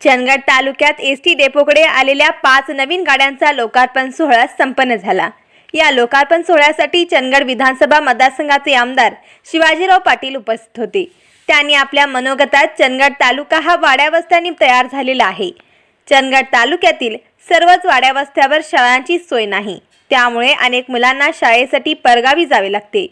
चंदगड तालुक्यात S T डेपोकडे आलेल्या पाच नवीन गाड्यांचा लोकार्पण सोहळा संपन्न झाला. या लोकार्पण सोहळ्यासाठी चंदगड विधानसभा मतदारसंघाचे आमदार शिवाजीराव पाटील उपस्थित होते. त्यांनी आपल्या मनोगतात चंदगड तालुका हा वाड्यावस्त्यांनी तयार झालेला आहे. चंदगड तालुक्यातील सर्वच वाड्यावस्त्यावर शाळांची सोय नाही. त्यामुळे अनेक मुलांना शाळेसाठी परगावी जावे लागते.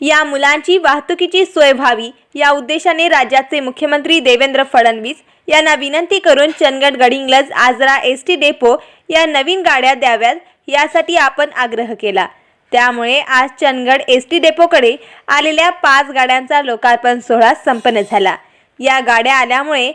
या मुलांची वाहतुकीची सोय व्हावी या उद्देशाने राज्याचे मुख्यमंत्री देवेंद्र फडणवीस यांना विनंती करून Chandgad Gadhinglaj Ajara S T depot या नवीन गाड्या द्याव्यात यासाठी आपण आग्रह केला. त्यामुळे आज चंदगड एस टी डेपोकडे आलेल्या पाच गाड्यांचा लोकार्पण सोहळा संपन्न झाला. या गाड्या आल्यामुळे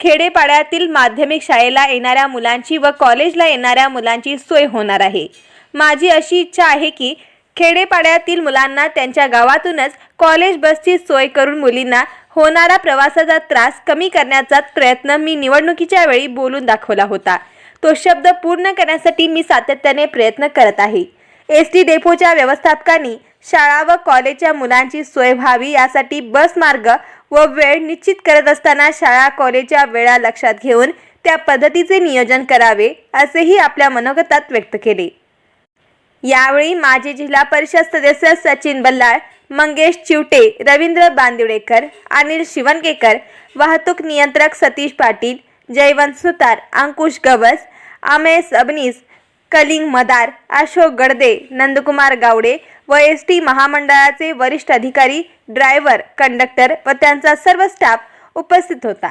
खेडेपाड्यातील माध्यमिक शाळेला येणाऱ्या मुलांची व कॉलेजला येणाऱ्या मुलांची सोय होणार आहे. माझी अशी इच्छा आहे की खेडेपाड्यातील मुलांना त्यांच्या गावातूनच कॉलेज बसची सोय करून मुलींना होणारा प्रवासाचा त्रास कमी करण्याचा प्रयत्न मी निवडणुकीच्या वेळी बोलून दाखवला होता. तो शब्द पूर्ण करण्यासाठी मी सातत्याने प्रयत्न करत आहे. एस टी डेपोच्या व्यवस्थापकांनी शाळा व कॉलेजच्या मुलांची सोय व्हावी यासाठी बस मार्ग व वेळ निश्चित करत असताना शाळा कॉलेजच्या वेळा लक्षात घेऊन त्या पद्धतीचे नियोजन करावे असेही आपल्या मनोगतात व्यक्त केले. यावेळी माजी जिल्हा परिषद सदस्य सचिन बल्लाळ मंगेश चिवटे रवींद्र बांदिवडेकर अनिल शिवणकेकर वाहतूक नियंत्रक सतीश पाटील जयवंत सुतार अंकुश गवस अमेय सबनीस कलिंग मदार अशोक गडदे नंदकुमार गावडे व एस टी महामंडळाचे वरिष्ठ अधिकारी ड्रायव्हर कंडक्टर व त्यांचा सर्व स्टाफ उपस्थित होता.